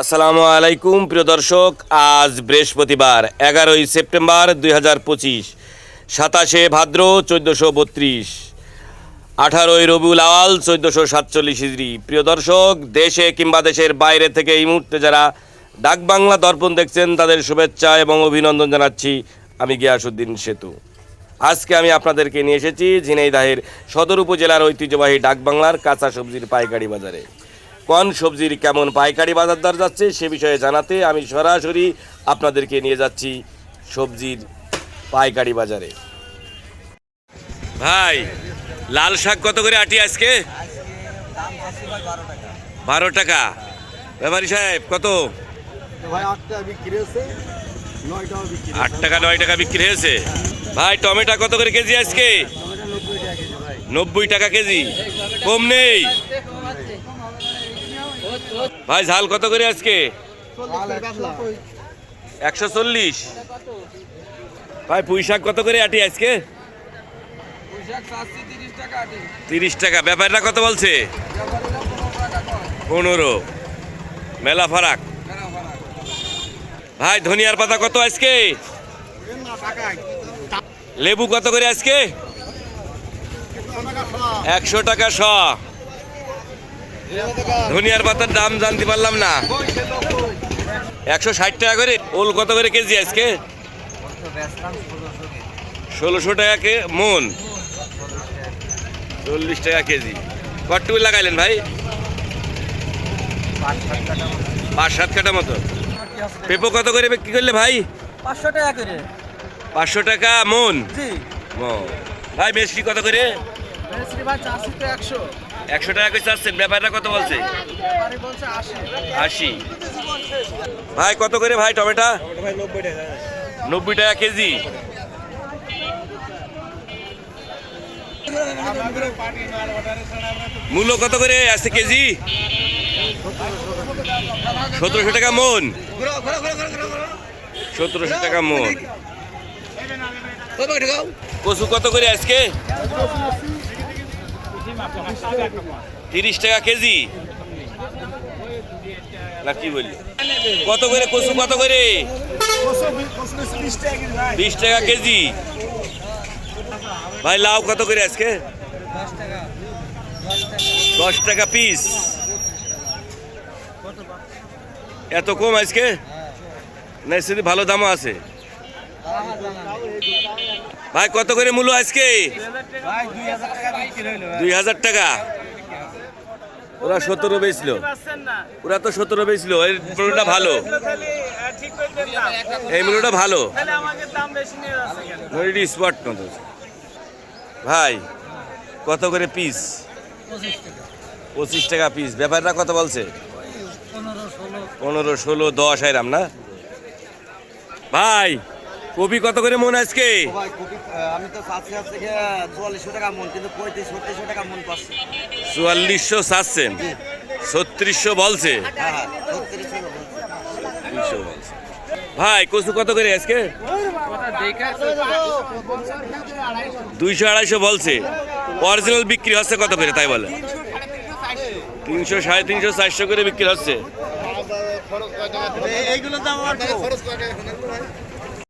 আসসালামু আলাইকুম, প্রিয় দর্শক। আজ বৃহস্পতিবার, এগারোই সেপ্টেম্বর দুই হাজার পঁচিশ, সাতাশে ভাদ্র চোদ্দোশো বত্রিশ, আঠারোই রবিউল আওয়াল চোদ্দোশো সাতচল্লিশ হিজড়ি। প্রিয় দর্শক, দেশে কিংবা দেশের বাইরে থেকে এই মুহূর্তে যারা ডাক বাংলা দর্পণ দেখছেন, তাদের শুভেচ্ছা এবং অভিনন্দন জানাচ্ছি আমি গিয়াসুদ্দিন সেতু। আজকে আমি আপনাদেরকে নিয়ে এসেছি ঝিনাইদাহের সদর উপজেলার ঐতিহ্যবাহী ডাকবাংলার কাঁচা সবজির পাইকারি বাজারে। কোন সবজির কেমন পাইকারি বাজার দর যাচ্ছে সে বিষয়ে জানাতে আমি সরাসরি আপনাদেরকে নিয়ে যাচ্ছি সবজির পাইকারি বাজারে। ভাই লাল শাক কত করে আটি আজকে? বারো টাকা। ব্যাপারী সাহেব কত? আট টাকা নয় টাকা বিক্রি হয়েছে। ভাই টমেটো কত করে কেজি আজকে? নব্বই টাকা কেজি। কম নেই। ভাই, ঝাল কত করে আজকে? একশো চল্লিশ। ভাই পুঁই শাক কত করে আটি আজকে? তিরিশ টাকা। ব্যাপারটা কত বলছে? পনেরো। মেলা ফারাক। ভাই, ধনিয়ার পাতা কত আজকে? লেবু কত করে আজকে? একশো টাকা শ। ধনিয়ার পাতার দাম জানতে পারলাম না। একশো ষাট টাকা করে। ওল কত করে কেজি আজকে? ষোলোশো টাকা কে মন। চল্লিশ টাকা কেজি। কটুকু লাগাইলেন ভাই? পাঁচ সাত কাটা মতো। পেঁপো কত করে বিক্রি করলে ভাই? পাঁচশো টাকা করে। পাঁচশো টাকা মন? মন। ভাই মেসকি কত করে? একশো। টাকা করে চাচ্ছেন ব্যাপারটা কত বলছে? আশি। ভাই কত করে ভাই টমেটো? নব্বই টাকা নব্বই টাকা কেজি। মূল্য কত করে আছে কেজি? সতেরোশো টাকা মন। সতেরোশো টাকা মন। কচু কত করে আজকে? তিরিশ টাকা কেজি? না, কি বলি? কত করে কচু, কত করে? বিশ টাকা কেজি। ভাই, লাউ কত করে আজকে? দশ টাকা পিস। এত কম আজকে? না সেদি ভালো দামও আছে। ভাই, কত করে মূল্য আজকে? দুই হাজার টাকা। ওরা সতেরো বেচলো। ওরা তো সতেরো বেচলো। এই মূল্যটা ভালো। এই মূল্যটা ভালো। স্পট মতো। ভাই, কত করে পিস পঁচিশ টাকা পিস ব্যাপারটা কত বলছে? পনেরো, ষোলো, দশ আইরাম না? ভাই কপি কত করে মন আজকে? আমি তো চাচ্ছি হচ্ছে চুয়াল্লিশশো টাকা মন কিন্তু পঁয়ত্রিশ ছত্রিশশো টাকা মন পাচ্ছি। চুয়াল্লিশশো চাচ্ছেন ছত্রিশশো বলছে? ভাই কচু কত করে আজকে? দুইশো আড়াইশো বলছে। অরিজিনাল বিক্রি হচ্ছে কত করে তাই বলে? তিনশো সাড়ে তিনশো চারশো করে বিক্রি হচ্ছে। এইগুলো দাম আর